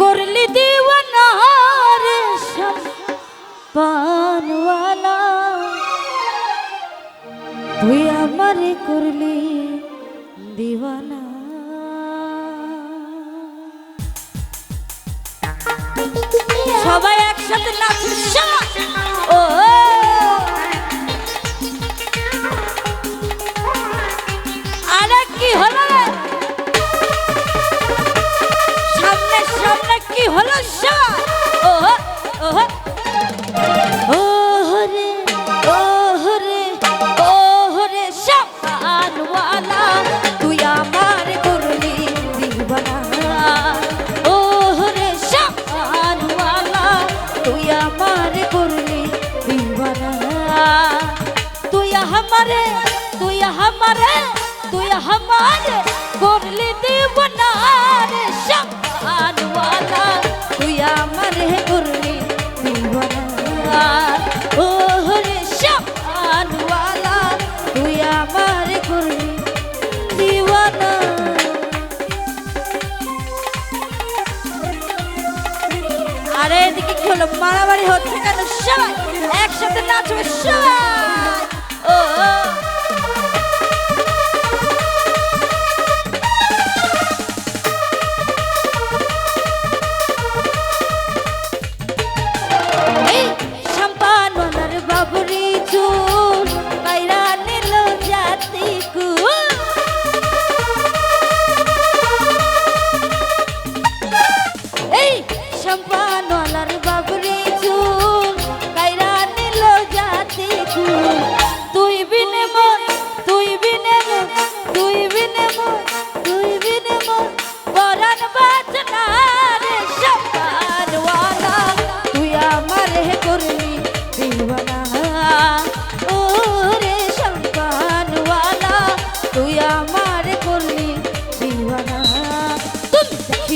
করলি দিওয়ানা রে পানওয়ালা তুই আমারে করলি দিওয়ানা। সবাই একসাথে নাচুর ও হলো সবাই ও ও ও রে ও রে ও রে শানওয়ালা তুই আমার করলি দিবানা। ও রে শানওয়ালা তুই আমার করলি দিবানা। তুই আমারে তুই আমারে তুই আমারে করলি দিবানা রে শানওয়ালা আরে এদিকে কি হলো? মারামারি হচ্ছে কেন? সবাই একসাথে নাচবে সবাই! ও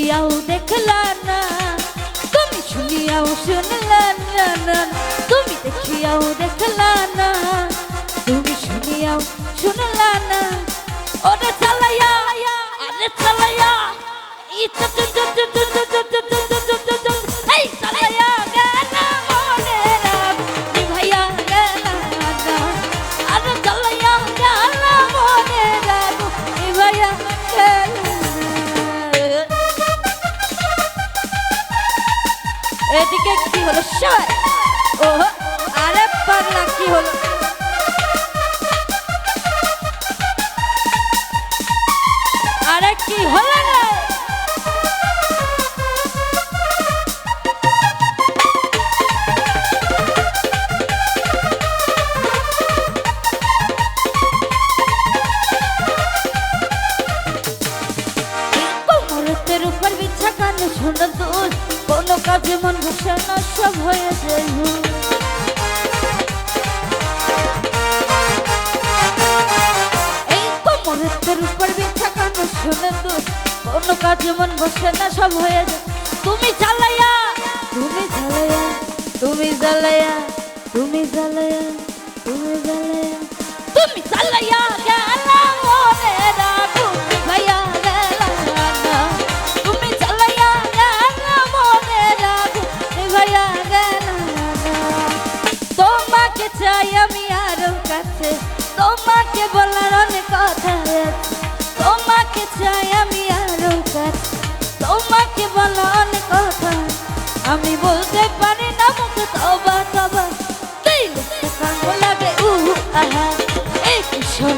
सुनियाओ देख लाना तुम सुनियाओ सुन लाना तुम देखियाओ देख लाना तुम सुनियाओ सुन लाना अरे चलया अरे चलया इत এদিকে কি হলো? সবাই ও আরে পাগলা, কি হলো? আরে কি হলো কোমরতের উপর দূর কাজে মন সব হয়ে ভুল। এই কোমরতের উপর বিছা কান শোনো দূর কোনো কাজে মন বসে না, সব হয়ে যায়। তুমি জ্বালাইয়া তুমি জ্বালাইয়া তুমি জ্বালাইয়া তুমি জ্বালাইয়া তুমি জ্বালাইয়া তুমি জ্বালাইয়া গেলা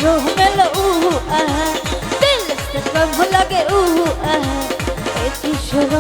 रूह में लो ऊह आह दिल से कब लगे ऊह आह एक शोर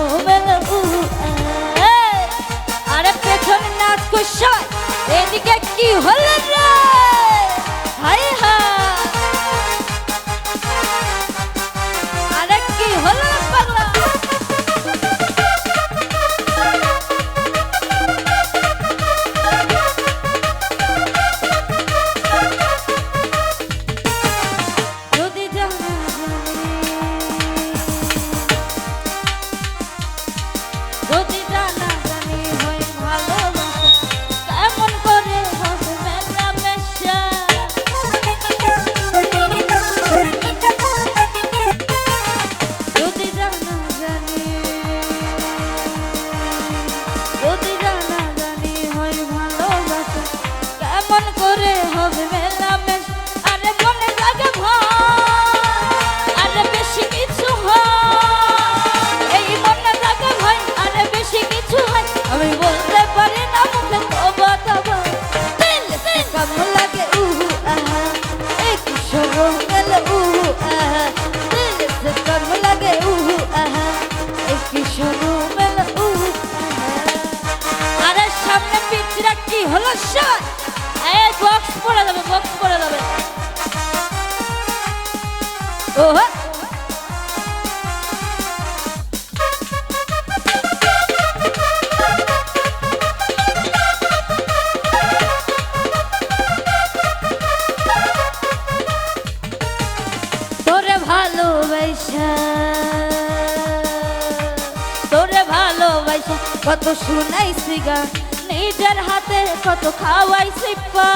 তোরে ভালোবাসা, কত শুনাইছি গান নিজের হাতে কত খাওয়াইছি পা।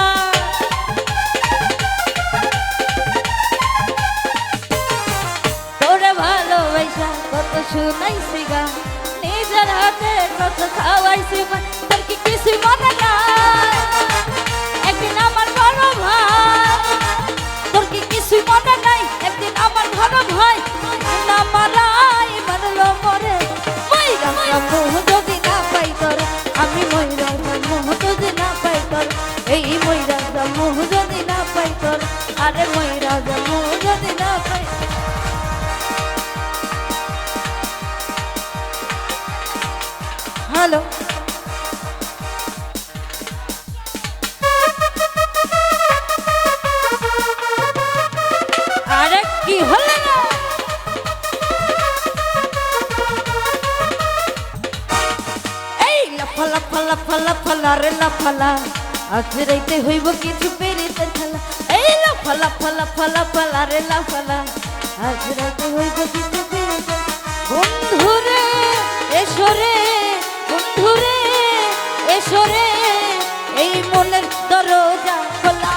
তোরে ভালোবাসা, কত শুনাইছি গান নিজের হাতে কত খাওয়াইছি পা। তোর কি কিছু মনে নাই? একদিন আমার বড় ভাই। তোর কি কিছুই মনে নাই? একদিন আমার ঘর ভাই। মোহ যদি না পাই তোর আমি ময়রা মোহ যদি না পাই তোর এই ময়রা মোহ যদি না পাই তোর আরে ময়রা লাফা লাফা লাফা লারে লাফালা আজ রাইতে হইব কিছু পেরিতে খেলা এই লাফা লাফা লাফা লাফা লারে লাফালা আজ রাইতে হইব কিছু পেরিতে বন্ধুরে এসরে বন্ধুরে এসরে এই মনের দরজা খোলা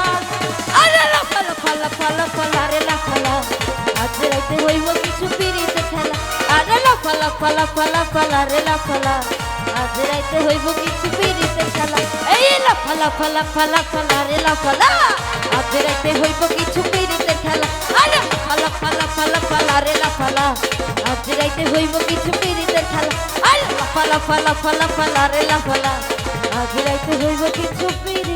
আরে লাফা লাফা লাফা লাফা লারে লাফালা আজ রাইতে হইব কিছু পিরিতে খেলা আরে লাফা লাফা লাফা লাফা লারে লাফালা আজ রাইতে হইব কিছু পিরিতে খেলা এই লাফা লাফা লাফা লাফা লারে লাফালা আজ রাইতে হইব কিছু পিরিতে খেলা আরে লাফা লাফা লাফা লারে লাফালা আজ রাইতে হইব কিছু পিরিতে খেলা আরে লাফা লাফা লাফা লাফা লারে লাফালা আজ রাইতে হইব কিছু পিরিতে